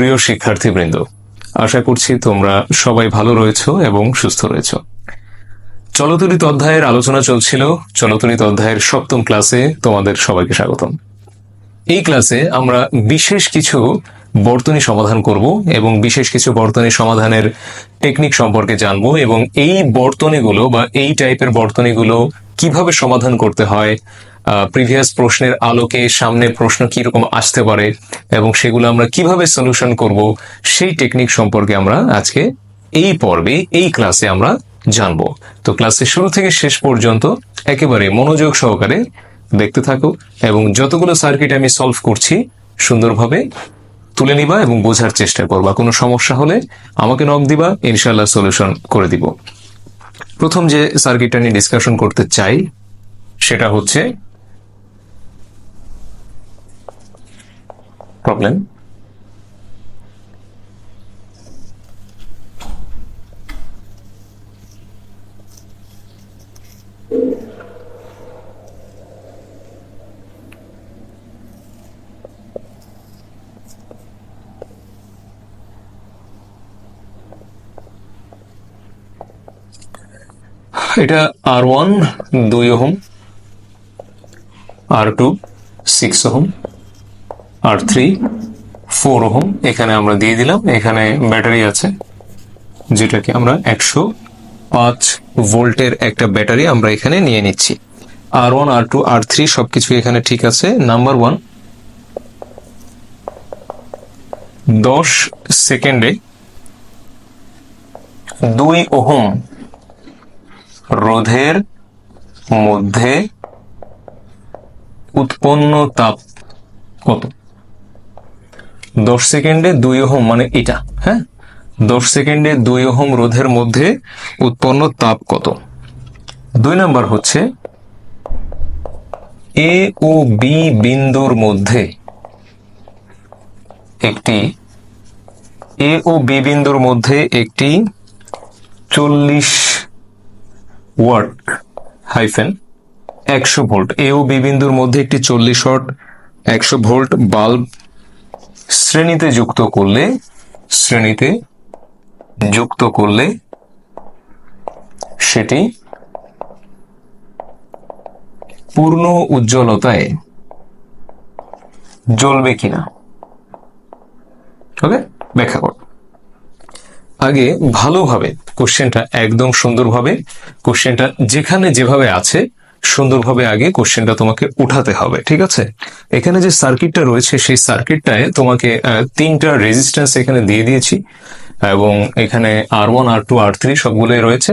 প্রিয় শিক্ষার্থীবৃন্দ, আশা করছি তোমরা সবাই ভালো রয়েছো এবং সুস্থ রয়েছো। চলতরিত অধ্যায়ের আলোচনা চলছিল। চলতরিত অধ্যায়ের সপ্তম ক্লাসে তোমাদের সবাইকে স্বাগতম। এই ক্লাসে আমরা বিশেষ কিছু বর্তনী সমাধান করব এবং বিশেষ কিছু বর্তনী সমাধানের টেকনিক সম্পর্কে জানব এবং এই বর্তনীগুলো বা এই টাইপের বর্তনীগুলো কীভাবে সমাধান করতে হয় প্রিভিয়াস প্রশ্নের আলোকে সামনে প্রশ্ন কীরকম আসতে পারে এবং সেগুলো আমরা কীভাবে সলিউশন করব, সেই টেকনিক সম্পর্কে আমরা আজকে এই পর্বে, এই ক্লাসে আমরা জানব। তো ক্লাসের শুরু থেকে শেষ পর্যন্ত একেবারে মনোযোগ সহকারে দেখতে থাকো এবং যতগুলো সার্কিট আমি সলভ করছি, সুন্দরভাবে তুলে নিবা এবং বোঝার চেষ্টা করবা। কোনো সমস্যা হলে আমাকে নক দিবা ইনশাল্লাহ সলিউশন করে দিব। প্রথম যে সার্কিটটা নিয়ে ডিসকাশন করতে চাই, সেটা হচ্ছে প্রবলেম এটা আর ওয়ান দুই ohm R two six ohm. R three four ohm. এখানে আমরা দিয়ে দিলাম। এখানে ব্যাটারি আছে, যেটাকে আমরা একশো পাঁচ ভোল্টের একটা ব্যাটারি আমরা এখানে নিয়ে নিচ্ছি। R one R two R three সবকিছু এখানে ঠিক আছে। নাম্বার ওয়ান দশ সেকেন্ডে দুই ওহম রোধের মধ্যে উৎপন্ন তাপ কত? দশ সেকেন্ডে দুই ওহম মানে এটা হ্যাঁ? দশ সেকেন্ডে দুই ওহম রোধের মধ্যে উৎপন্ন তাপ কত? দুই নাম্বার হচ্ছে এ ও বি বিন্দুর মধ্যে একটি এ ও বি বিন্দুর মধ্যে একটি চল্লিশ ওয়াট হাইফেন একশো ভোল্ট। এ ও বি বিন্দুর মধ্যে একটি চল্লিশ ওয়াট, একশো ভোল্ট বাল্ব শ্রেণীতে যুক্ত করলে, শ্রেণীতে যুক্ত করলে সেটি পূর্ণ উজ্জ্বলতায় জ্বলবে কিনা? ওকে, ব্যাখ্যা কর। আগে ভালোভাবে কোশ্চেনটা একদম সুন্দরভাবে, কোশ্চেনটা যেখানে যেভাবে আছে সুন্দরভাবে আগে কোশ্চেনটা তোমাকে উঠাতে হবে, ঠিক আছে? এখানে যে সার্কিটটা রয়েছে, সেই সার্কিটটায় তোমাকে তিনটা রেজিস্ট্যান্স এখানে দিয়ে দিয়েছি, এবং এখানে R one R two R three সবগুলোই রয়েছে।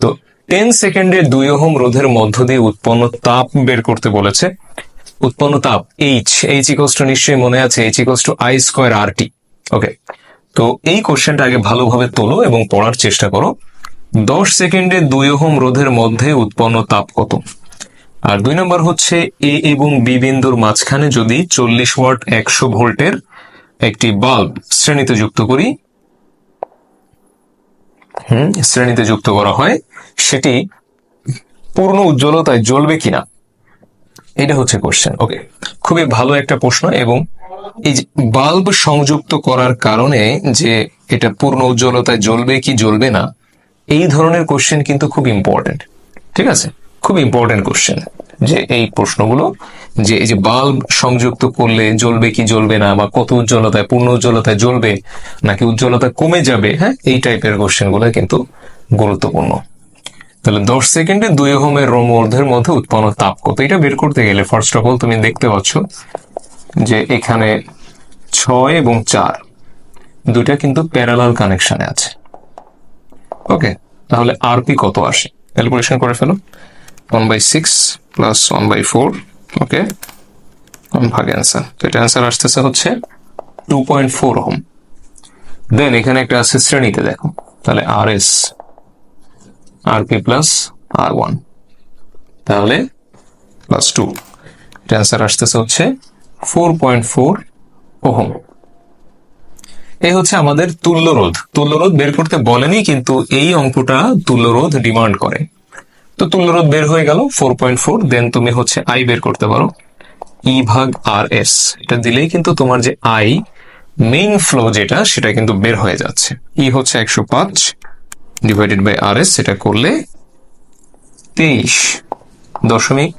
তো টেন সেকেন্ডে দুই ওহম রোধের মধ্য দিয়ে উৎপন্ন তাপ বের করতে বলেছে। উৎপন্ন তাপ এইচ এইচ ইকোস নিশ্চয়ই মনে আছে H equals I square R T okay তো এই কোশ্চেনটা আগে ভালোভাবে তোলো এবং পড়ার চেষ্টা করো। দশ সেকেন্ডে দুই ওহম রোধের মধ্যে উৎপন্ন তাপ কত? আর দুই নম্বর হচ্ছে এ এবং বি বিন্দুর মাঝখানে যদি চল্লিশ ওয়াট একশো ভোল্টের একটি বাল্ব শ্রেণীতে যুক্ত করি, হুম, শ্রেণীতে যুক্ত করা হয়, সেটি পূর্ণ উজ্জ্বলতায় জ্বলবে কিনা? এটা হচ্ছে কোশ্চেন ওকে খুবই ভালো একটা প্রশ্ন এবং এই যে বাল্ব সংযুক্ত করার কারণে যে এটা পূর্ণ উজ্জ্বলতায় জ্বলবে কি জ্বলবে না এই ধরনের কোশ্চেন কিন্তু খুব ইম্পর্টেন্ট ঠিক আছে? খুব ইম্পর্টেন্ট কোশ্চেন যে এই প্রশ্নগুলো, যে এই যে বাল্ব সংযুক্ত করলে জ্বলবে কি জ্বলবে না, বা কত উজ্জ্বলতায়, পূর্ণ উজ্জ্বলতায় জ্বলবে, নাকি উজ্জ্বলতা কমে যাবে হ্যাঁ? এই টাইপের কোশ্চেনগুলো কিন্তু গুরুত্বপূর্ণ। তাহলে দশ সেকেন্ডে দুই ওহমের মধ্যের মধ্যে উৎপন্ন তাপ কত? এটা বের করতে গেলে ফার্স্ট অফ অল তুমি দেখতে পাচ্ছ যে এখানে ছয় এবং চার, দুইটা কিন্তু প্যারালাল কানেকশনে আছে। ওকে তাহলে আরপি কত আসে? ক্যালকুলেশন করে ফেলো। One by six plus one by four okay ভাগ অ্যান্সার তো এটা অ্যান্সার আসতেছে হচ্ছে two point four ohm then এখানে একটা আছে শ্রেণীতে, দেখো। তাহলে R S R P plus R one তাহলে প্লাস টু এটা অ্যান্সার আসতেছে হচ্ছে ফোর পয়েন্ট ফোর ওহম এই হচ্ছে আমাদের তুল্যরোধ তুল্যরোধ বের করতে বলেনি, কিন্তু এই অঙ্কটা তুল্যরোধ ডিমান্ড করে। তো তুল্যরোধ বের হয়ে গেল ফোর পয়েন্ট ফোর দেন তুমি হচ্ছে আই বের করতে পারো। ই ভাগ আর এস এটা দিলেই কিন্তু তোমার যে আই মেইন ফ্লো যেটা, সেটা কিন্তু বের হয়ে যাচ্ছে। ই হচ্ছে একশো পাঁচ ডিভাইডেড বাই আর এস সেটা করলে তেইশ দশমিক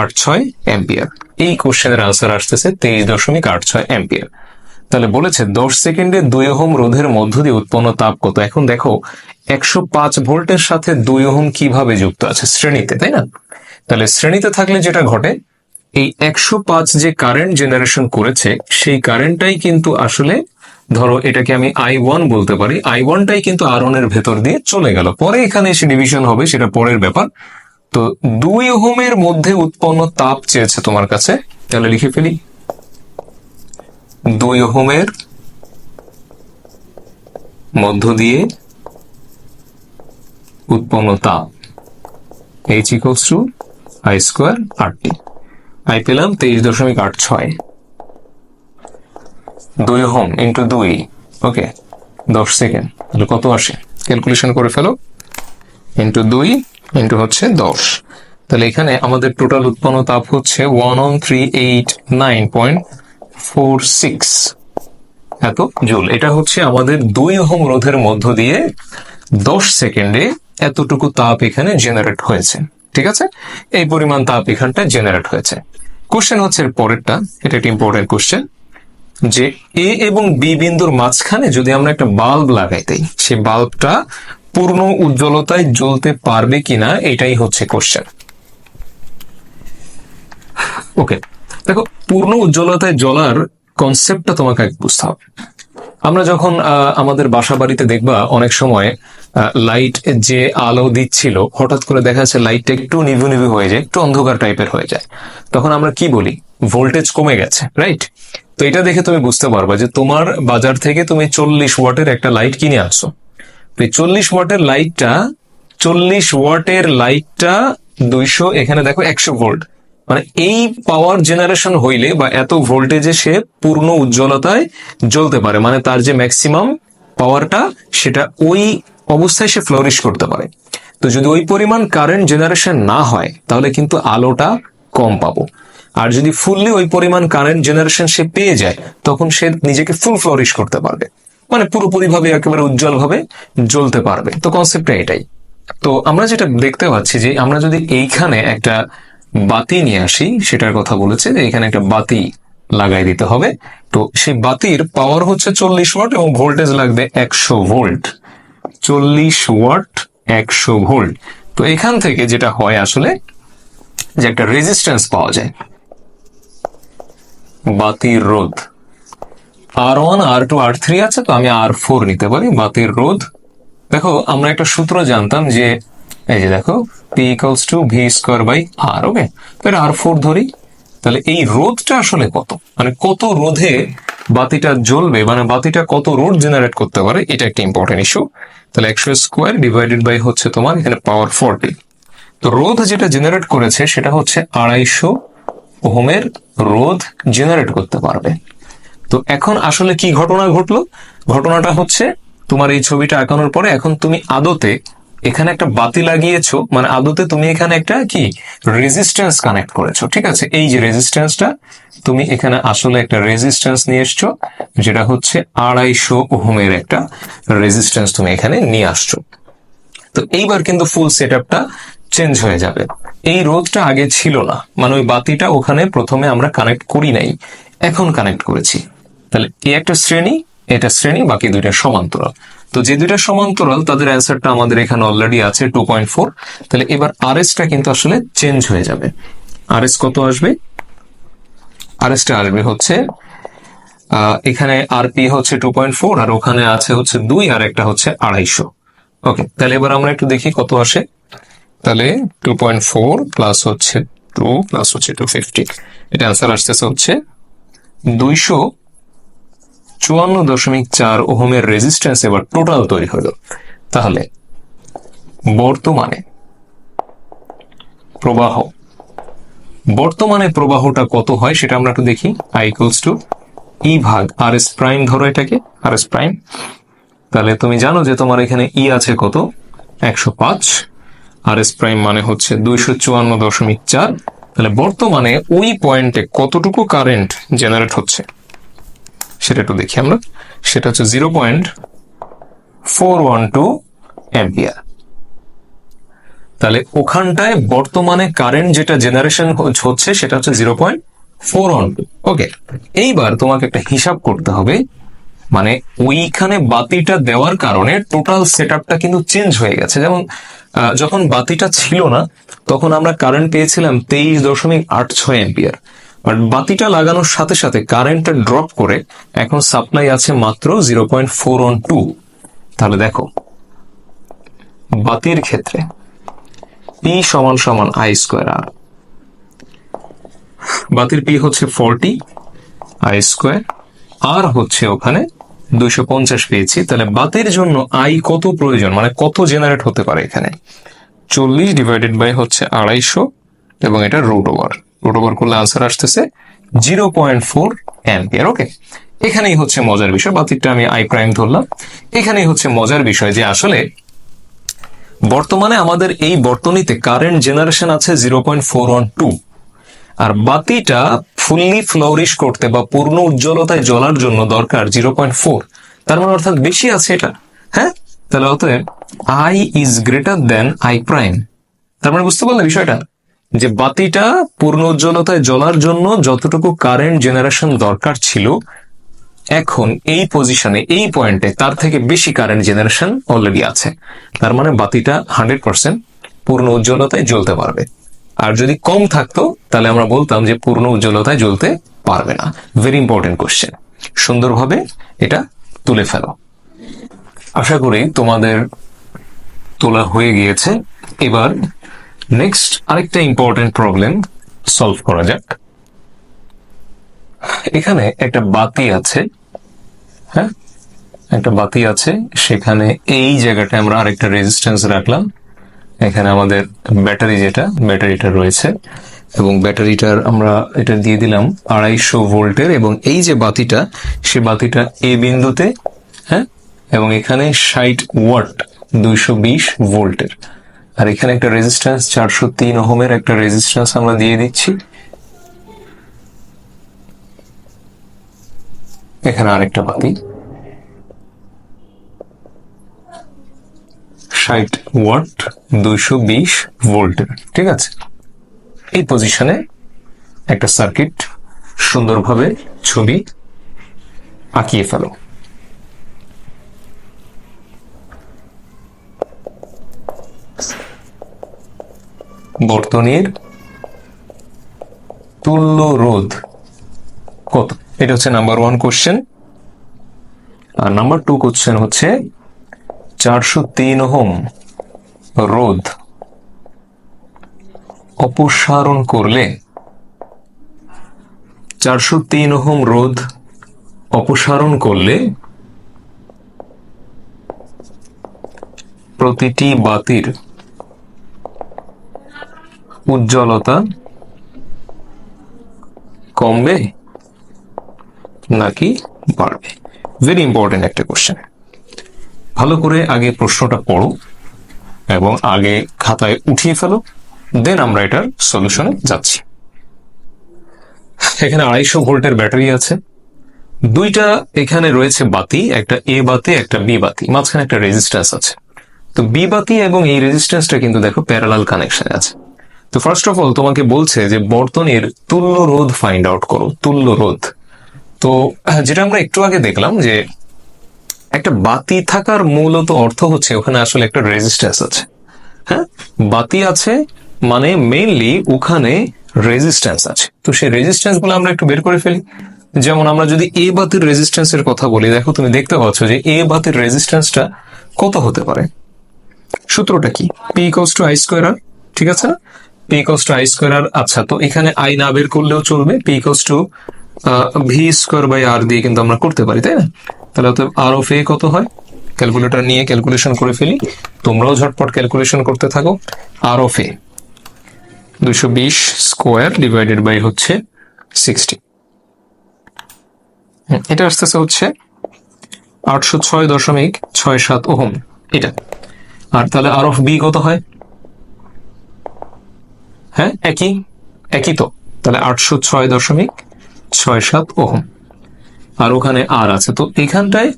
আট ছয় অ্যাম্পিয়ার। এই কোশ্চেনের আনসার আসতেছে তেইশ দশমিক আট ছয় অ্যাম্পিয়ার। তাহলে বলেছে, দশ সেকেন্ডে দুই ওহম রোধের মধ্য দিয়ে উৎপন্ন তাপ কত? এখন দেখো, একশো পাঁচ ভোল্টের সাথে দুই ওহম কীভাবে যুক্ত আছে? শ্রেণীতে, তাই না? তাহলে শ্রেণীতে থাকলে যেটা ঘটে, এই একশো পাঁচ যে কারেন্ট জেনারেশন করেছে, সেই কারেন্টটাই কিন্তু আসলে, ধরো এটাকে আমি আই ওয়ান বলতে পারি আই ওয়ানটাই কিন্তু আর এর ভেতর দিয়ে চলে গেল। পরে এখানে এসে ডিভিশন হবে, সেটা পরের ব্যাপার। তো দুই ওহমের মধ্যে উৎপন্ন তাপ চেয়েছে তোমার কাছে, তাহলে লিখে ফেলি। দুই ওহমের মধ্য দিয়ে উৎপন্ন তাপ। H equals to I square R T I পেলাম তেইশ দশমিক আট ছয়। দুই ওহম ইন্টু দুই। ওকে দশ সেকেন্ড তাহলে কত আসে? ক্যালকুলেশন করে ফেলো। ইন্টু দুই ইন্টু হচ্ছে দশ। তাহলে এখানে আমাদের টোটাল উৎপন্ন তাপ হচ্ছে one on three eight nine point four six এত জুল। এটা হচ্ছে আমাদের দুই ওহম রোধের মধ্য দিয়ে দশ সেকেন্ডে এতটুকু তাপ এখানে জেনারেট হয়েছে। ঠিক আছে? এই পরিমাণ তাপ এখানটা জেনারেট হয়েছে। কোশ্চেন হচ্ছে এর পরেরটা। এটা একটা ইম্পর্টেন্ট কোশ্চেন যে এ এবং বি বিন্দুর মাঝখানে যদি আমরা একটা বাল্ব লাগাই দেই, সে বাল্বটা পূর্ণ উজ্জ্বলতায় জ্বলতে পারবে কিনা, এটাই হচ্ছে কোশ্চেন ওকে দেখো, পূর্ণ উজ্জ্বলতায় জ্বলার কনসেপ্টটা তোমাকে বুঝতে হবে। আমরা যখন আমাদের বাসা বাড়িতে দেখবা, অনেক সময় লাইট যে আলো দিচ্ছিল, হঠাৎ করে দেখা যাচ্ছে লাইটটা একটু নিভু নিভু হয়ে যায়, একটু অন্ধকার টাইপের হয়ে যায়। তখন আমরা কি বলি? ভোল্টেজ কমে গেছে রাইট তো এটা দেখে তুমি বুঝতে পারবা যে তোমার বাজার থেকে তুমি চল্লিশ ওয়াটের একটা লাইট কিনে আনছো। তো এই চল্লিশ ওয়াটের লাইটটা চল্লিশ ওয়াটের লাইটটা দুইশো, এখানে দেখো একশো ভোল্ট মানে এই পাওয়ার জেনারেশন হইলে বা এত ভোল্টেজে সে পূর্ণ উজ্জ্বলতায় জ্বলতে পারে। মানে তার যে ম্যাক্সিমাম পাওয়ারটা সেটা ওই অবস্থায় সে ফ্লোরিশ করতে পারে। তো যদি ওই পরিমাণ কারেন্ট জেনারেশন না হয়, তাহলে কিন্তু আলোটা কম পাবো। আর যদি ফুললি ওই পরিমাণ কারেন্ট জেনারেশন সে পেয়ে যায়, তখন সে নিজেকে ফুল ফ্লোরিশ করতে পারবে। মানে পুরোপুরি ভাবে একেবারে উজ্জ্বল ভাবে জ্বলতে পারবে। তো কনসেপ্টটা এটাই। তো আমরা যেটা দেখতে পাচ্ছি যে আমরা যদি এইখানে একটা বাতি নিয়ে আসি, সেটার কথা বলেছে যে এখানে একটা বাতি লাগাই দিতে হবে। তো সেই বাতির পাওয়ার হচ্ছে চল্লিশ ওয়াট এবং ভোল্টেজ লাগবে একশো ভোল্ট চল্লিশ ওয়াট একশো ভোল্ট তো এখান থেকে যেটা হয় আসলে, যে একটা রেজিস্ট্যান্স পাওয়া যায়। বাতির রোধ। R one R two R three আছে, তো আমি আর ফোর নিতে পারি। বাতির রোধ। দেখো, আমরা একটা সূত্র জানতাম যে এই যে দেখো P equals to V square by R okay তো এটা আর ফোর ধরি, তাহলে এই রোধটা আসলে কত? মানে কত রোধে বাতিটা জ্বলবে মানে বাতিটা কত রোধ জেনারেট করতে পারে, এটা একটা ইম্পর্টেন্ট ইস্যু তাহলে একশো স্কোয়ার ডিভাইডেড বাই হচ্ছে তোমার এখানে পাওয়ার ফোরটি তো রোধ যেটা জেনারেট করেছে, সেটা হচ্ছে আড়াইশো ওহমের রোধ জেনারেট করতে পারবে। তো এখন আসলে কি ঘটনা ঘটলো? ঘটনাটা হচ্ছে, তোমার এই ছবিটা আঁকানোর পরে এখন তুমি আদতে এখানে একটা বাতি লাগিয়েছো মানে আদতে তুমি এখানে একটা কি? রেজিস্ট্যান্স কানেক্ট করেছ, ঠিক আছে? এই যে রেজিস্ট্যান্সটা তুমি এখানে আসলে একটা রেজিস্ট্যান্স নিয়ে এসছো, যেটা হচ্ছে আড়াইশো ওহমের একটা রেজিস্ট্যান্স তুমি এখানে নিয়ে আসছো। তো এইবার কিন্তু ফুল সেট চেঞ্জ হয়ে যাবে। এই রোধটা আগে ছিল না মানে ওই বাতিটা ওখানে প্রথমে আমরা কানেক্ট করি নাই, এখন কানেক্ট করেছি। তাহলে এই একটা শ্রেণি, এটা শ্রেণি, বাকি দুইটা সমান্তরাল। তো যে দুইটা সমান্তরাল, তাদের অ্যান্সারটা আমাদের এখানে অলরেডি আছে টু পয়েন্ট ফোর তাহলে এবার আর টা কিন্তু আসলে চেঞ্জ হয়ে যাবে। আর কত আসবে? আর টা আসবে হচ্ছে এখানে আরপি হচ্ছে টু পয়েন্ট ফোর আর ওখানে আছে হচ্ছে দুই আর একটা হচ্ছে আড়াইশো। ওকে তাহলে এবার আমরা একটু দেখি কত আসে। তাহলে টু পয়েন্ট ফোর প্লাস হচ্ছে টু প্লাস হচ্ছে টু ফিফটি এটা অ্যান্সার আসতেছে হচ্ছে দুইশো চুয়ান্ন দশমিক চার ওহমের রেজিস্ট্যান্স এবার টোটাল তৈরি হলো। তাহলে, বর্তমানে প্রবাহ, বর্তমানে প্রবাহটা কত হয় সেটা আমরা একটু দেখি। আই টু ই ভাগ আর এস প্রাইম ধরো এটাকে আর এস প্রাইম তাহলে তুমি জানো যে তোমার এখানে ই আছে কত? একশো পাঁচ। আর এস প্রাইম মানে হচ্ছে দুইশো চুয়ান্ন দশমিক চার। তাহলে বর্তমানে ওই পয়েন্টে কতটুকু কারেন্ট জেনারেট হচ্ছে? সেটা একটু দেখি আমরা। সেটা হচ্ছে zero point four one two ampere. তাহলে ওখানটায় বর্তমানে কারেন্ট যেটা জেনারেশন হচ্ছে সেটা হচ্ছে zero point four one two. Okay, এইবার তোমাকে একটা হিসাব করতে হবে। মানে ওইখানে বাতিটা দেওয়ার কারণে টোটাল সেট আপটা কিন্তু চেঞ্জ হয়ে গেছে। যেমন যখন বাতিটা ছিল না, তখন আমরা কারেন্ট পেয়েছিলাম তেইশ দশমিক আট ছয় এম্পিয়ার বাট বাতিটা লাগানোর সাথে সাথে কারেন্টটা ড্রপ করে এখন সাপ্লাই আছে মাত্র zero point four one two তাহলে দেখো, বাতির ক্ষেত্রে পি সমান সমান আই স্কোয়ার আর বাতির পি হচ্ছে ফোরটি আই স্কোয়ার আর হচ্ছে ওখানে দুইশো পঞ্চাশ পেয়েছি। তাহলে বাতির জন্য আই কত প্রয়োজন? মানে কত জেনারেট হতে পারে এখানে? চল্লিশ ডিভাইডেড বাই হচ্ছে আড়াইশো এবং এটা রুট ওভার রুট করলে আনসার আসতেছে zero point four ampere okay এখানেই হচ্ছে মজার বিষয় বাতিরটা আমি আই প্রাইম ধরলাম। এখানেই হচ্ছে মজার বিষয় যে আসলে বর্তমানে আমাদের এই বর্তনীতে কারেন্ট জেনারেশন আছে zero point four one two আর বাতিটা ফুললি ফ্লোরিশ করতে বা পূর্ণ উজ্জ্বলতায় জ্বলার জন্য দরকার জিরো পয়েন্ট ফোর তার মানে অর্থাৎ বেশি আছে এটা হ্যাঁ? তাহলে অতএব I is greater than I prime তার মানে বুঝতে পারলে বিষয়টা? যে বাতিটা পূর্ণ উজ্জ্বলতায় জ্বলার জন্য যতটুকু কারেন্ট জেনারেশন দরকার ছিল, এখন এই পজিশনে এই পয়েন্টে তার থেকে বেশি কারেন্ট জেনারেশন অলরেডি আছে। তার মানে বাতিটা হান্ড্রেড পার্সেন্ট পূর্ণ উজ্জ্বলতায় জ্বলতে পারবে। আর যদি কম থাকতো, তাহলে আমরা বলতাম যে পূর্ণ উজ্জ্বলতায় জ্বলতে পারবে না। ভেরি ইম্পর্টেন্ট কোশ্চেন সুন্দরভাবে এটা তুলে ফেলো। আশা করি তোমাদের তোলা হয়ে গিয়েছে। এবার নেক্সট আরেকটা ইম্পর্টেন্ট প্রবলেম সলভ করা যাক। এখানে একটা বাতি আছে হ্যাঁ? একটা বাতি আছে, সেখানে এই জায়গাটায় আমরা আরেকটা রেজিস্ট্যান্স রাখলাম। এখানে আমাদের ব্যাটারি যেটা ব্যাটারিটা রয়েছে। এবং ব্যাটারিটার আমরা এটা দিয়ে দিলাম আড়াইশো ভোল্টের, এবং এই যে বাতিটা, সে বাতিটা এ বিন্দুতে হ্যাঁ? এবং এখানে ষাট ওয়াট, দুইশো বিশ ভোল্টের। আর এখানে একটা রেজিস্ট্যান্স চারশো তিন ওহমের একটা রেজিস্ট্যান্স আমরা দিয়ে দিচ্ছি। এখানে আরেকটা বাতি। ষাট ওয়াট, দুইশো বিশ ভোল্টের ঠিক আছে? এই পজিশনে একটা সার্কিট সুন্দরভাবে ছবি আঁকিয়ে ফেলো। বর্তনীর তুল্য রোধ কত? এটা হচ্ছে নাম্বার ওয়ান কোশ্চেন আর নাম্বার টু কোশ্চেন হচ্ছে চারশো তিন ওহম রোধ অপসারণ করলে চারশো তিন ওহম রোধ অপসারণ করলে প্রতিটি বাতির উজ্জ্বলতা কমবে নাকি বাড়বে? ভেরি ইম্পর্টেন্ট একটা কোশ্চেন ভালো করে আগে প্রশ্নটা পড়ো এবং আগে খাতায় উঠিয়ে ফেলো দেন আমরা এটার সলিউশনে যাচ্ছি। এখানে আড়াইশো ভোল্টের ব্যাটারি আছে। দুইটা এখানে রয়েছে বাতি, একটা এ বাতি, একটা বি বাতি। মাঝখানে একটা রেজিস্ট্যান্স আছে। তো বি বাতি এবং এই রেজিস্ট্যান্সটা কিন্তু দেখো প্যারালাল কানেকশনে আছে। তো ফার্স্ট অফ অল তোমাকে বলছে যে বর্তনীর তুল্য রোধ ফাইন্ড আউট করো তুল্য রোধ তো, যেটা আমরা একটু আগে দেখলাম যে একটা বাতি থাকার মূলত অর্থ হচ্ছে ওখানে আসলে একটা রেজিস্ট্যান্স আছে। হ্যাঁ? বাতি আছে মানে মেইনলি ওখানে রেজিস্ট্যান্স আছে। তো সেই রেজিস্ট্যান্সগুলো আমরা একটু বের করে ফেলি। যেমন আমরা যদি এ বাতির রেজিস্ট্যান্সের কথা বলি, দেখো তুমি দেখতে পাচ্ছ যে এ বাতির রেজিস্ট্যান্সটা কত হতে পারে? সূত্রটা কি? P equals to I square ঠিক আছে? না P equals to I square আচ্ছা তো এখানে আই না বের করলেও চলবে। P equals to V square by R দিয়ে কিন্তু আমরা করতে পারি, তাই না? তাহলে অতএব আর অফ এ কত হয়? ক্যালকুলেটর নিয়ে ক্যালকুলেশন করে ফেলি। তোমরাও ঝটপট ক্যালকুলেশন করতে থাকো। আর অফ এ দুশো বিশ স্কোয়ার ডিভাইডেড বাই হচ্ছে সিক্সটি এটা আসতেছে হচ্ছে আটশো ছয় দশমিক ছয় সাত ওহম। এটা। আর তাহলে আর অফ বি কত হয়? হ্যাঁ একই একই তো। তাহলে আটশো ছয় দশমিক ছয় সাত ওহম। আর ওখানে আর আছে। তো এখানটায়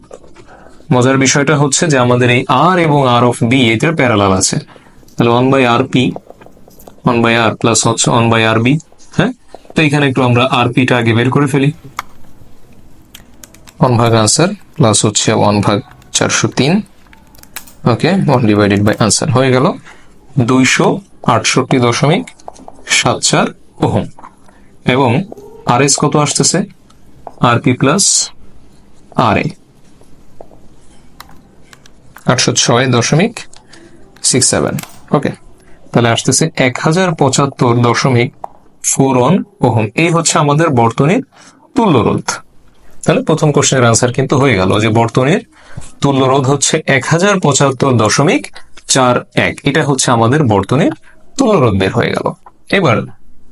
মজার বিষয়টা হচ্ছে যে আমাদের এই আর এবং আর অফ বি, এটার প্যারালাল আছে। তাহলে one by R P one by R plus হচ্ছে ওয়ান বাই আর বি হ্যাঁ? তো এখানে একটু আমরা আর পিটা আগে বের করে ফেলি। ওয়ান ভাগ আনসার প্লাস হচ্ছে ওয়ান ভাগ চারশো তিন। Okay one divided by answer হয়ে গেল দুইশো আটষট্টি দশমিক সাত চার, ওহম। এবং আর এস কত আসতেছে? আর পি প্লাস আর এ আটশো ছয় দশমিক সিক্স সেভেন। ওকে, তাহলে আসতেছে এক হাজার পঁচাত্তর দশমিক ফোর ওয়ান ওহম। এই হচ্ছে আমাদের বর্তনীর তুল্য রোধ তাহলে প্রথম কোশ্চেনের আনসার কিন্তু হয়ে গেল যে বর্তনীর তুল্য রোধ হচ্ছে এক হাজার পঁচাত্তর দশমিক চার এক। এটা হচ্ছে আমাদের বর্তনীর তুল্য রোধ বের হয়ে গেল। এবার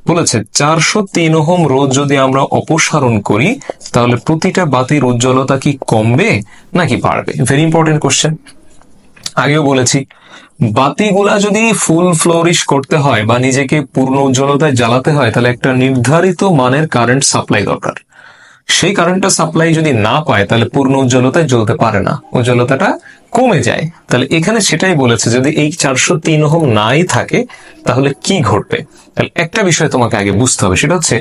বলেছে, চারশো তিন ওহম রোধ যদি আমরা অপসারণ করি, তাহলে প্রতিটা বাতির উজ্জ্বলতা কি কমবে নাকি বাড়বে? ভেরি ইম্পর্টেন্ট কোশ্চেন আগেও বলেছি, বাতিগুলা যদি ফুল ফ্লোরিশ করতে হয় বা নিজেকে পূর্ণ উজ্জ্বলতায় জ্বালাতে হয়, তাহলে একটা নির্ধারিত মানের কারেন্ট সাপ্লাই দরকার। সেই কারেন্টটা সাপ্লাই যদি না পায়, তাহলে পূর্ণ উজ্জ্বলতায় জ্বলতে পারে না। উজ্জ্বলতাটা কমে যায়, তাহলে এখানে সেটাই বলেছে, যদি এই চারশো তিন ওহম নাই থাকে, তাহলে কি ঘটবে? তাহলে একটা বিষয় তোমাকে আগে বুঝতে হবে, সেটা হচ্ছে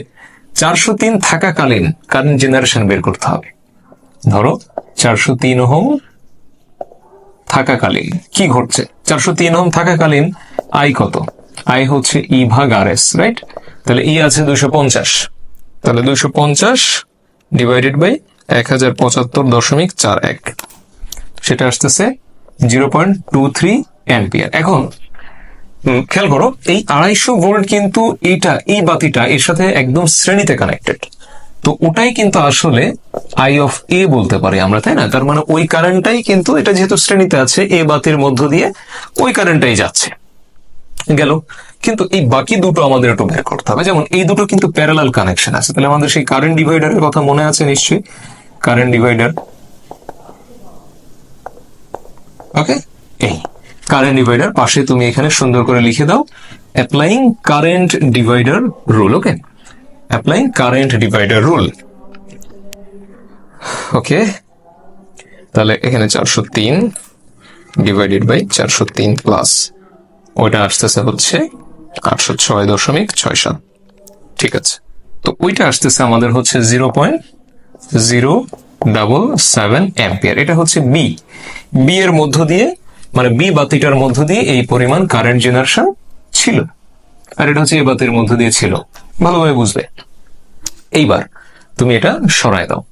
চারশো তিন থাকাকালীন কারেন্ট জেনারেশন বের করতে হবে। ধরো, চারশো তিন ওহম থাকাকালীন, কি ঘটছে? চারশো তিন ওহম থাকাকালীন আই কত? আই হচ্ছে ই ভাগ আর এস রাইট তাহলে ই আছে দুশো পঞ্চাশ। তাহলে দুশো পঞ্চাশ ডিভাইডেড বাই এক হাজার পঁচাত্তর দশমিক চার এক। সেটা আসতেছে zero point two three ampere এখন খেয়াল করো, এই আড়াইশো ভোল্ট কিন্তু এইটা, এই বাতিটা এর সাথে একদম শ্রেণীতে কানেক্টেড তো ওটাই কিন্তু আসলে আই অফ এ বলতে পারি আমরা, তাই না? তার মানে ওই কারেন্টটাই কিন্তু এটা যেহেতু শ্রেণীতে আছে এ বাতির মধ্য দিয়ে ওই কারেন্টটাই যাচ্ছে। গেল? কিন্তু এই বাকি দুটো আমাদের একটু বের করতে হবে। যেমন এই দুটো কিন্তু প্যারালাল কানেকশন আছে। তাহলে আমাদের সেই কারেন্ট ডিভাইডারের কথা মনে আছে নিশ্চয়ই? কারেন্ট ডিভাইডার ওকে এই কারেন্ট ডিভাইডার পাশে তুমি এখানে সুন্দর করে লিখে দাও applying current divider rule okay applying current divider rule okay তাহলে এখানে চারশো তিন ডিভাইডেড বাই চারশো তিন প্লাস ওইটা আসতেছে হচ্ছে আটশো ছয় দশমিক ছয় সাত। ঠিক আছে? তো ওইটা আসতেছে আমাদের হচ্ছে zero point zero double seven ampere এটা হচ্ছে বি বি এর মধ্য দিয়ে মানে বি বাতিটার মধ্য দিয়ে এই পরিমাণ কারেন্ট জেনারেশন ছিল। আর এটা হচ্ছে এই বাতির মধ্য দিয়ে ছিল। ভালোভাবে বুঝবে এইবার তুমি এটা সরায় দাও।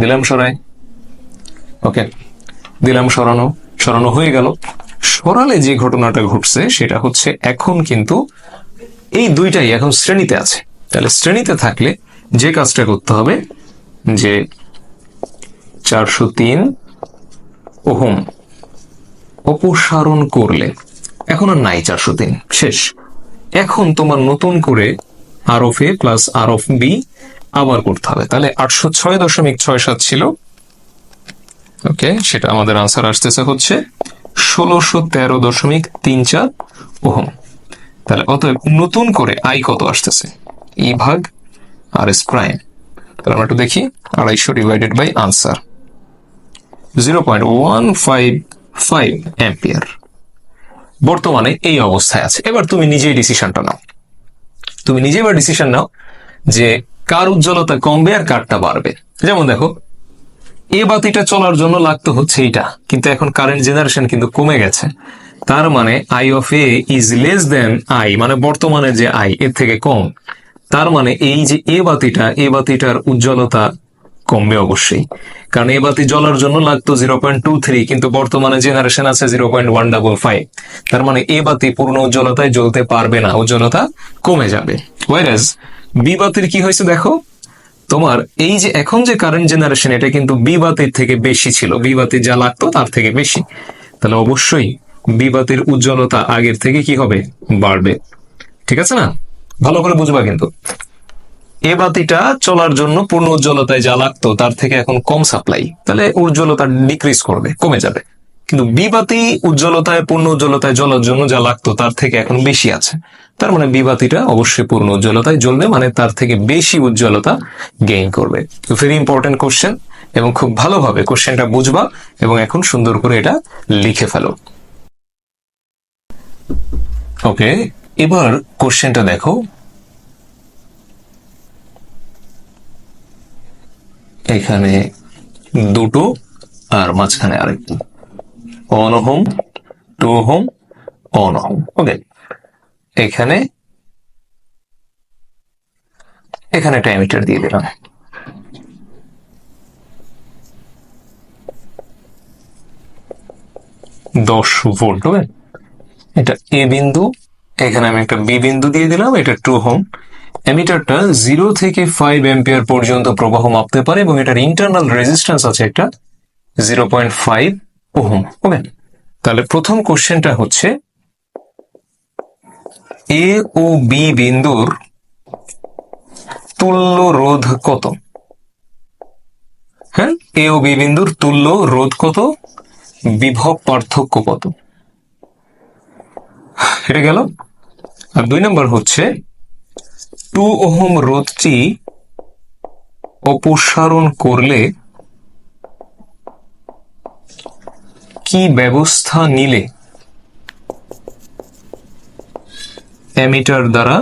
দিলাম সরাই ওকে দিলাম সরানো। সরানো হয়ে গেল। সরালে যে ঘটনাটা ঘটছে, সেটা হচ্ছে এখন কিন্তু এই দুইটাই এখন শ্রেণীতে আছে। তাহলে শ্রেণীতে থাকলে যে কাজটা করতে হবে, যে চারশো তিন। ওহম। অপসারণ করলে। এখন আর নাই চারশো তিন। শেষ। এখন তোমার নতুন করে R of A plus R of B আবার করতে হবে। তাহলে আটশো ছয় দশমিক ছয় সাত ছিল। ওকে, সেটা আমাদের আনসার আসতেছে হচ্ছে ষোলোশো তেরো দশমিক তিন চার। ওহম। তাহলে অতএব নতুন করে আই কত আসতেছে? ই ভাগ আর এস প্রাইম তাহলে আমরা একটু দেখি। আড়াইশো divided by answer zero point one five five ampere বর্তমানে এই অবস্থায় আছে। এবার তুমি নিজেই ডিসিশনটা নাও। তুমি নিজে এবার ডিসিশন নাও যে কার উজ্জ্বলতা কমবে আর কারটা বাড়বে। যেমন দেখো, এ বাতিটা চলার জন্য লাগতো হচ্ছে এইটা, কিন্তু এখন কারেন্ট জেনারেশন কিন্তু কমে গেছে। তার মানে I of A is less than I মানে বর্তমানে যে আই এর থেকে কম। তার মানে এই যে এ বাতিটা, এ বাতিটার উজ্জ্বলতা কমবে অবশ্যই। কারণ এ বাতি জ্বলার জন্য লাগতো জিরো পয়েন্ট টু থ্রি, কিন্তু বর্তমানে জেনারেশন আছে zero point one double five. তার মানে এ বাতি পূর্ণ উজ্জ্বলতায় জ্বলতে পারবে না, উজ্জ্বলতা কমে যাবে। ওয়াইরাজ বি বাতির কি হয়েছে দেখো? তোমার এই যে এখন যে কারেন্ট জেনারেশন এটা কিন্তু বি বাতির থেকে বেশি ছিল। বি বাতির যা লাগতো তার থেকে বেশি। তাহলে অবশ্যই বি বাতির উজ্জ্বলতা আগের থেকে কি হবে? বাড়বে। ঠিক আছে না? ভালো করে বুঝবা কিন্তু। এ বাতিটা চলার জন্য পূর্ণ উজ্জ্বলতায় যা লাগতো, তার থেকে এখন কম সাপ্লাই তাহলে উজ্জ্বলতা ডিক্রিজ করবে, কমে যাবে। কিন্তু বিবাতি উজ্জ্বলতায়, পূর্ণ উজ্জ্বলতায় জ্বলার জন্য যা লাগতো, তার থেকে এখন বেশি আছে। তার মানে বিবাতিটা অবশ্যই পূর্ণ উজ্জ্বলতায় জ্বলবে মানে তার থেকে বেশি উজ্জ্বলতা গেইন করবে। ভেরি ইম্পর্টেন্ট কোশ্চেন এবং খুব ভালোভাবে কোশ্চেনটা বুঝবা, এবং এখন সুন্দর করে এটা লিখে ফেলো। ওকে এবার কোশ্চেনটা দেখো। এখানে দুটো আর মাঝখানে আরেকটা। One ohm two ohm one ohm okay এখানে এখানে একটা এমিটার দিয়ে দিলাম। দশ ভোল্ট ওকে এটা এ বিন্দু, এখানে আমি একটা বি বিন্দু দিয়ে দিলাম, এটা টু হোম এমিটারটা জিরো থেকে ফাইভ এম্পিয়ার পর্যন্ত প্রবাহ মাপতে পারে এবং এটার ইন্টারনাল রেজিস্ট্যান্স আছে একটা zero point five ohm okay তাহলে প্রথম কোশ্চেনটা হচ্ছে এ ও বি বিন্দুর তুল্য রোধ কত? হ্যাঁ? এ ও বি বিন্দুর তুল্য রোধ কত? বিভব পার্থক্য কত? এটা গেল। আর দুই নম্বর হচ্ছে টু ওহম রোধটি অপসারণ করলে কি ব্যবস্থা নিলে অ্যামিটার দ্বারা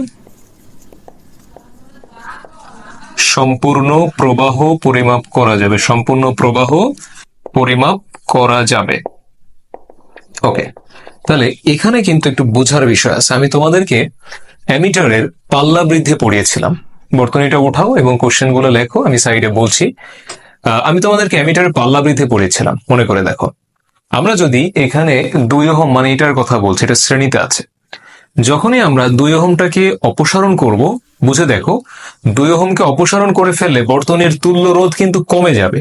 সম্পূর্ণ প্রবাহ পরিমাপ করা যাবে? সম্পূর্ণ প্রবাহ পরিমাপ করা যাবে। ওকে তাহলে এখানে কিন্তু একটু বোঝার বিষয় আছে। আমি তোমাদেরকে অ্যামিটারের পাল্লা বৃদ্ধি পড়িয়েছিলাম। বর্তনীটা উঠাও এবং কোশ্চেনগুলো লেখো, আমি সাইডে বলছি। আমি তোমাদেরকে অ্যামিটারের পাল্লা বৃদ্ধি পড়িয়েছিলাম, মনে করে দেখো। আমরা যদি এখানে দুই ওহম মানে এটার কথা বলছি, এটা শ্রেণীতে আছে। যখনই আমরা দুই ওহমটাকে অপসারণ করব, বুঝে দেখো, দুই ওহমকে অপসারণ করে ফেললে বর্তনীর তুল্য রোধ কিন্তু কমে যাবে।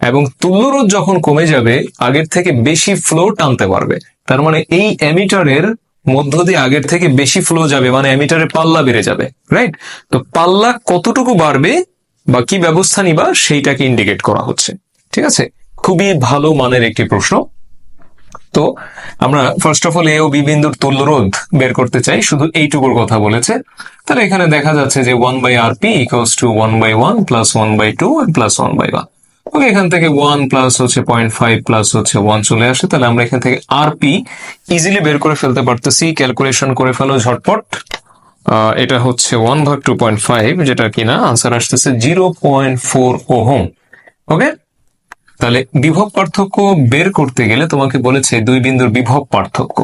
এবং তুল্য রোধ যখন কমে যাবে, আগের থেকে বেশি ফ্লো টানতে পারবে। তার মানে এই অ্যামিটারের মধ্য দিয়ে আগের থেকে বেশি ফ্লো যাবে মানে অ্যামিটারের পাল্লা বেড়ে যাবে রাইট তো পাল্লা কতটুকু বাড়বে বা কি ব্যবস্থা নিবা সেইটাকে ইন্ডিকেট করা হচ্ছে, ঠিক আছে? খুবই ভালো মানের একটি প্রশ্ন। তো আমরা ফার্স্ট অফ অল এ ও বি বিন্দুর তুল্য রোধ বের করতে চাই, শুধু এইটুকুর কথা বলেছে। তাহলে এখানে দেখা যাচ্ছে যে one by R P equals to one by one plus one by two plus one by one okay, এখান থেকে ওয়ান প্লাস হচ্ছে পয়েন্ট ফাইভ প্লাস হচ্ছে ওয়ান চলে আসে, তাহলে আমরা এখান থেকে আর পি ইজিলি বের করে ফেলতে পারতেছি ক্যালকুলেশন করে ফেলো ঝটপট। এটা হচ্ছে ওয়ান ভাগ টু পয়েন্ট ফাইভ যেটা কিনা আনসার আসতেছে zero point four ohm okay তাহলে বিভব পার্থক্য বের করতে গেলে তোমাকে বলেছে দুই বিন্দুর বিভব পার্থক্য,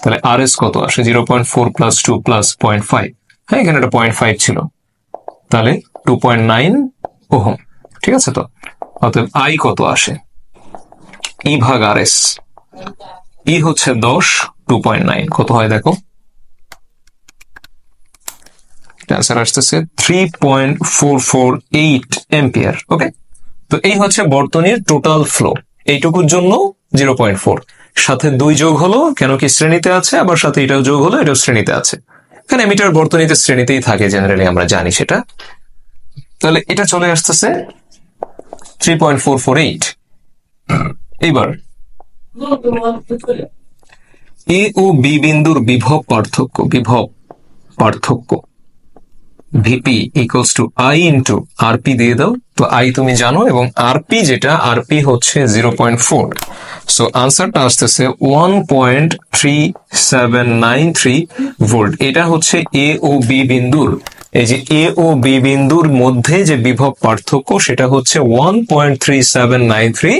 তাহলে আর এস কত আসে? Zero point four plus two plus point five হ্যাঁ এখানে একটা পয়েন্ট ফাইভ ছিল, তাহলে টু পয়েন্ট নাইন ওহম, ঠিক আছে তো? অতএব আই কত আসে? ই ভাগ আর এস। ই হচ্ছে দশ, টু পয়েন্ট নাইন। কত হয় দেখো? অ্যান্সার আসতেছে three point four four eight ampere okay তো এই হচ্ছে বর্তনীর টোটাল ফ্লো এইটুকুর জন্য জিরো পয়েন্ট ফোর সাথে দুই যোগ হলো, কেন কি শ্রেণীতে আছে? আবার সাথে এটাও যোগ হলো, এটাও শ্রেণীতে আছে। এখানে এমিটার বর্তনীতে শ্রেণীতেই থাকে জেনারেলি আমরা জানি সেটা। তাহলে এটা চলে আসতেছে three point four four eight এইবার এ ও বি বিন্দুর বিভব পার্থক্য বিভব পার্থক্য। VP equals to I into RP দিয়ে দাও। তো আই তুমি জানো এবং আরপি যেটা আরপি হচ্ছে জিরো পয়েন্ট ফোর সো আনসারটা আসতেছে one point three seven nine three volt এটা হচ্ছে এ ও বি বিন্দুর এই যে এ ও বি বিন্দুর মধ্যে যে বিভব পার্থক্য, সেটা হচ্ছে one point three seven nine three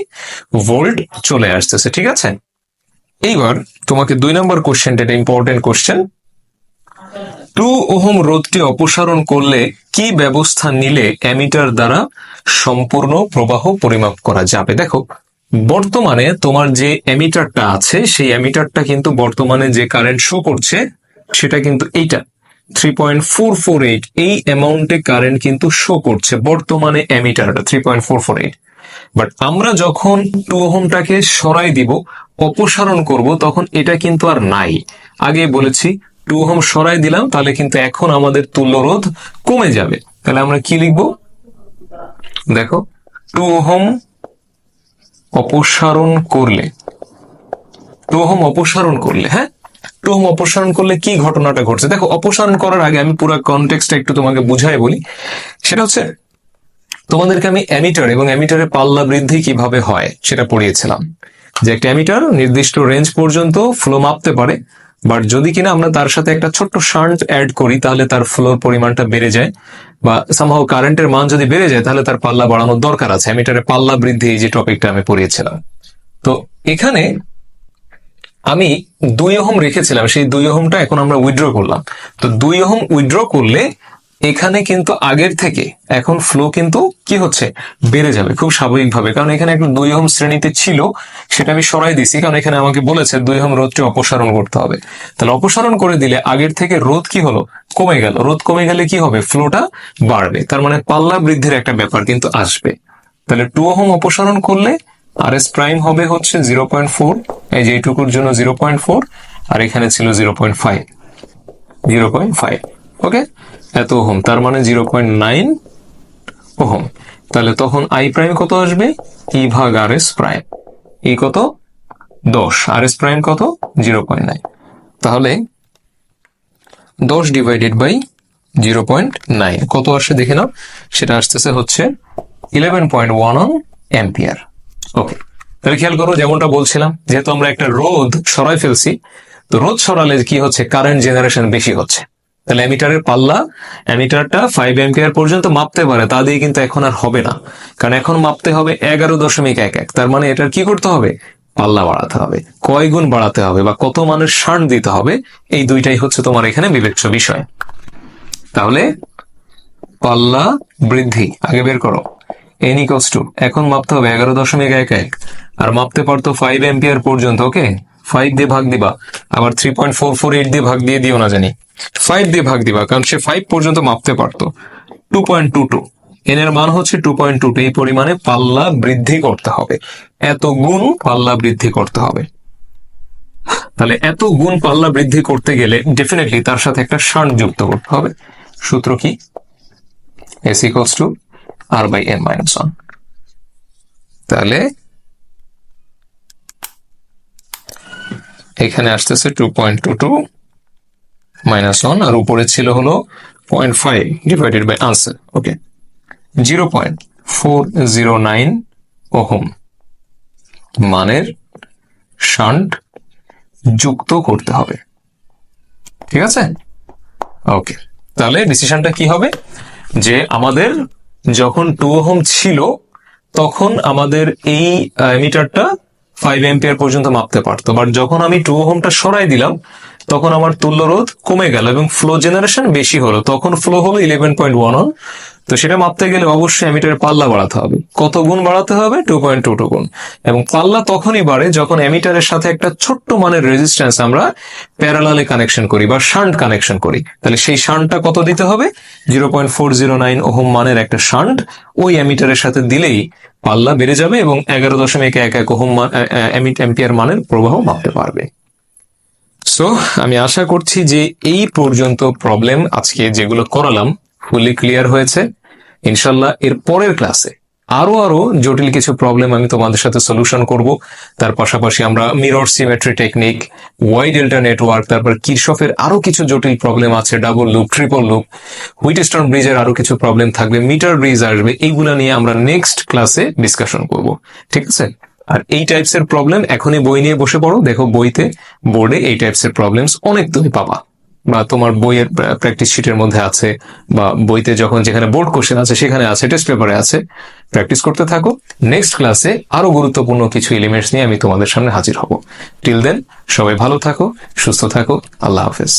volt চলে আসতেছে, ঠিক আছে? এইবার তোমাকে দুই নম্বর কোশ্চেনটা এটা ইম্পর্টেন্ট কোশ্চেন টু ওহম রোধটি অপসারণ করলে কি ব্যবস্থা নিলে অ্যামিটার দ্বারা সম্পূর্ণ প্রবাহ পরিমাপ করা যাবে? দেখো, বর্তমানে তোমার যে অ্যামিটারটা আছে, সেই অ্যামিটারটা কিন্তু বর্তমানে যে কারেন্ট শো করছে, সেটা কিন্তু এইটা। Three point four four eight এই অ্যামাউন্টে কারেন্ট কিন্তু শো করছে বর্তমানে অ্যামিটারটা three point four four eight but আমরা যখন টু ওহমটাকে সরাই দিব, অপসারণ করব, তখন এটা কিন্তু আর নাই। আগে বলেছি টু ওহম সরাই দিলাম, তাহলে কিন্তু এখন আমাদের তুল্য রোধ কমে যাবে। তাহলে আমরা কি লিখব? দেখো টু ওহম অপসারণ করলে টু ওহম অপসারণ করলে হ্যাঁ? টু ওহম অপসারণ করলে কি ঘটনাটা ঘটছে? দেখো, অপসারণ করার আগে আমি পুরো কনটেক্সটটা একটু তোমাকে বুঝাই বলি। সেটা হচ্ছে, তোমাদেরকে আমি অ্যামিটার এবং অ্যামিটারের পাল্লা বৃদ্ধি কীভাবে হয় সেটা পড়িয়েছিলাম। যে একটা অ্যামিটার নির্দিষ্ট রেঞ্জ পর্যন্ত ফ্লো মাপতে পারে বাট যদি কিনা আমরা তার সাথে একটা ছোট্ট শান্ট অ্যাড করি, তাহলে তার ফ্লোর পরিমাণটা বেড়ে যায়, বা সামহাও কারেন্টের মান যদি বেড়ে যায়, তাহলে তার পাল্লা বাড়ানোর দরকার আছে। অ্যামিটারের পাল্লা বৃদ্ধি এই যে টপিকটা আমি পড়িয়েছিলাম। তো এখানে আমি দুই ওহম রেখেছিলাম, সেই দুই ওহমটা এখন আমরা উইথড্র করলাম। তো দুই ওহম উইথড্র করলে এখানে কিন্তু আগের থেকে এখন ফ্লো কিন্তু কি হচ্ছে? বেড়ে যাবে খুব স্বাভাবিকভাবে। কারণ এখানে একটা দুই ওহম শ্রেণীতে ছিল, সেটা আমি সরাই দিছি। কারণ এখানে আমাকে বলেছে দুই ওহম রোধটি অপসারণ করতে হবে। তাহলে অপসারণ করে দিলে আগের থেকে রোধ কি হলো? কমে গেল। রোধ কমে গেলে কি হবে? ফ্লোটা বাড়বে। তার মানে পাল্লা বৃদ্ধির একটা ব্যাপার কিন্তু আসবে। তাহলে টু ওহম অপসারণ করলে আর এস প্রাইম হবে হচ্ছে জিরো পয়েন্ট ফোর এই যে এইটুকুর জন্য জিরো পয়েন্ট ফোর আর এখানে ছিল zero point five zero point five okay এত ওহম, তার মানে জিরো পয়েন্ট নাইন ওহম। তাহলে তখন আই প্রাইম কত আসবে? ই ভাগ আর এস প্রাইম ই কত? দশ। আর এস প্রাইম কত? জিরো পয়েন্ট নাইন তাহলে দশ divided by zero point nine কত আসছে দেখে নাও? সেটা আসতেছে হচ্ছে eleven point one one ampere okay তাহলে খেয়াল করো, যেমনটা বলছিলাম, যেহেতু আমরা একটা রোধ সরাই ফেলছি, তো রোধ সরালে কি হচ্ছে? কারেন্ট জেনারেশন বেশি হচ্ছে। তাহলে অ্যামিটারের পাল্লা অ্যামিটারটা ফাইভ এম্পিয়ার পর্যন্ত মাপতে পারে, তা দিয়ে কিন্তু এখন আর হবে না। কারণ এখন মাপতে হবে এগারো দশমিক এক এক। তার মানে এটার কি করতে হবে? পাল্লা বাড়াতে হবে। কয় গুণ বাড়াতে হবে বা কত মানের শান দিতে হবে? এই দুইটাই হচ্ছে তোমার এখানে বিবেচ্য বিষয়। তাহলে পাল্লা বৃদ্ধি, আগে বের করো। এন ইকলস টু এখন মাপতে হবে এগারো দশমিক এক এক। আর মাপতে পারতো ফাইভ এম্পিয়ার পর্যন্ত ওকে ফাইভ দিয়ে ভাগ দিবা। আবার three point four four eight দিয়ে ভাগ দিয়ে দিও না জানি। ফাইভ দিয়ে ভাগ দিবা, কারণ সে ফাইভ পর্যন্ত মাপতে পারতো। Two point two two N এর মান হচ্ছে টু পয়েন্ট টু টু এই পরিমাণে পাল্লা বৃদ্ধি করতে হবে। এত গুণ পাল্লা বৃদ্ধি করতে হবে। তাহলে এত গুণ পাল্লা বৃদ্ধি করতে গেলে ডেফিনেটলি তার সাথে একটা শান্ট যুক্ত করতে হবে। সূত্র কি? S equals to R by N minus one তাহলে এখানে আসতেছে two point two two minus one আর উপরে ছিল হলো point five divided by answer okay zero point four zero nine ohm, মানের শান্ট যুক্ত করতে হবে, ঠিক আছে? ওকে তাহলে ডিসিশনটা কি হবে? যে আমাদের যখন টু ওহম ছিল, তখন আমাদের এই মিটারটা ফাইভ এম্পিয়ার পর্যন্ত মাপতে পারতো। বাট যখন আমি টু ওহমটা সরাই দিলাম, তখন আমার তুল্য রোধ কমে গেল এবং ফ্লো জেনারেশন বেশি হলো। তখন ফ্লো হলো ইলেভেন পয়েন্ট ওয়ান তো সেটা মাপতে গেলে অবশ্যই অ্যামিটারের পাল্লা বাড়াতে হবে। কত গুণ বাড়াতে হবে? টু পয়েন্ট টু টু গুণ। এবং পাল্লা তখনই বাড়ে যখন অ্যামিটারের সাথে একটা ছোট্ট মানের রেজিস্ট্যান্স আমরা প্যারালালে কানেকশন করি বা শান্ট কানেকশন করি। তাহলে সেই শান্টটা কত দিতে হবে? Zero point four zero nine ohm মানের একটা শান্ট ওই অ্যামিটারের সাথে দিলেই পাল্লা বেড়ে যাবে এবং এগারো দশমিক এক এক ওহম অ্যাম্পিয়ার মানের প্রবাহ মাপতে পারবে। সো আমি আশা করছি যে এই পর্যন্ত প্রবলেম আজকে যেগুলো করালাম ফুলি ক্লিয়ার হয়েছে। ইনশাল্লাহ এর পরের ক্লাসে আরও আরও জটিল কিছু প্রবলেম আমি তোমাদের সাথে সলিউশন করব। তার পাশাপাশি আমরা mirror symmetry technique Y delta network তারপর কিরশফের আরও কিছু জটিল প্রবলেম আছে double loop triple loop Wheatstone ব্রিজের আরও কিছু প্রবলেম থাকবে মিটার ব্রিজ আসবে, এইগুলা নিয়ে আমরা নেক্সট ক্লাসে ডিসকাশন করব। ঠিক আছে? আর এই টাইপস এর প্রবলেম এখনই বই নিয়ে বসে পড়ো। দেখো বইতে বোর্ডে এই টাইপস এর প্রবলেমস অনেক তুমি পাবা। বা তোমার বইয়ের প্র্যাকটিস শিটের মধ্যে আছে, বা বইতে যখন যেখানে বোর্ড কোশ্চেন আছে, সেখানে আছে টেস্ট পেপারে আছে প্র্যাকটিস করতে থাকো। নেক্সট ক্লাসে আরও গুরুত্বপূর্ণ কিছু এলিমেন্টস নিয়ে আমি তোমাদের সামনে হাজির হব। টিল দেন সবাই ভালো থাকো, সুস্থ থাকো, আল্লাহ হাফেজ।